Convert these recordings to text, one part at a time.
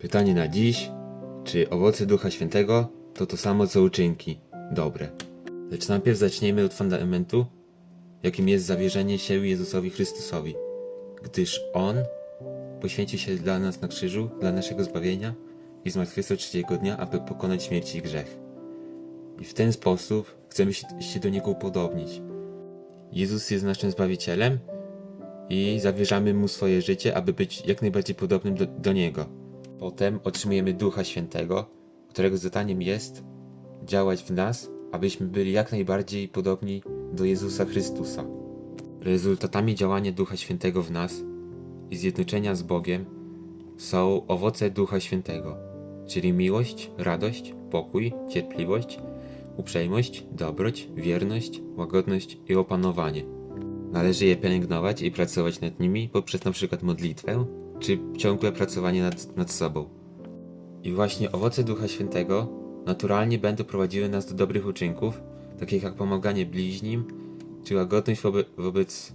Pytanie na dziś: czy owoce Ducha Świętego to to samo co uczynki dobre? Lecz najpierw zacznijmy od fundamentu, jakim jest zawierzenie się Jezusowi Chrystusowi, gdyż On poświęcił się dla nas na krzyżu, dla naszego zbawienia i zmartwychwstał trzeciego dnia, aby pokonać śmierć i grzech. I w ten sposób chcemy się, się do Niego upodobnić. Jezus jest naszym Zbawicielem i zawierzamy Mu swoje życie, aby być jak najbardziej podobnym do, do Niego. Potem otrzymujemy Ducha Świętego, którego zadaniem jest działać w nas, abyśmy byli jak najbardziej podobni do Jezusa Chrystusa. Rezultatami działania Ducha Świętego w nas i zjednoczenia z Bogiem są owoce Ducha Świętego, czyli miłość, radość, pokój, cierpliwość, uprzejmość, dobroć, wierność, łagodność i opanowanie. Należy je pielęgnować i pracować nad nimi poprzez przykład modlitwę czy ciągłe pracowanie nad, nad sobą. I właśnie owoce Ducha Świętego naturalnie będą prowadziły nas do dobrych uczynków, takich jak pomaganie bliźnim, czy łagodność wobe, wobec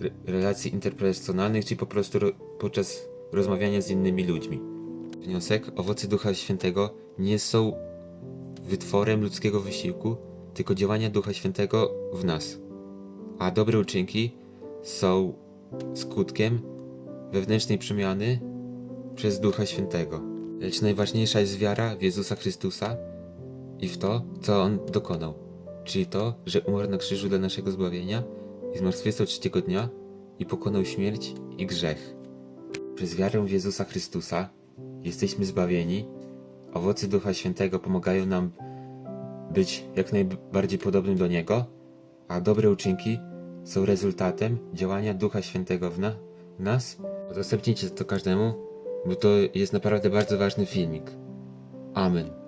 re, relacji interpersonalnych, czy po prostu ro, podczas rozmawiania z innymi ludźmi. Wniosek: owoce Ducha Świętego nie są wytworem ludzkiego wysiłku, tylko działania Ducha Świętego w nas. A dobre uczynki są skutkiem wewnętrznej przemiany przez Ducha Świętego. Lecz najważniejsza jest wiara w Jezusa Chrystusa i w to, co On dokonał, czyli to, że umarł na krzyżu dla naszego zbawienia i zmartwychwstał trzeciego dnia i pokonał śmierć i grzech. Przez wiarę w Jezusa Chrystusa jesteśmy zbawieni, owoce Ducha Świętego pomagają nam być jak najbardziej podobnym do Niego, a dobre uczynki są rezultatem działania Ducha Świętego w, na, w nas. Udostępnijcie to każdemu, bo to jest naprawdę bardzo ważny filmik. Amen.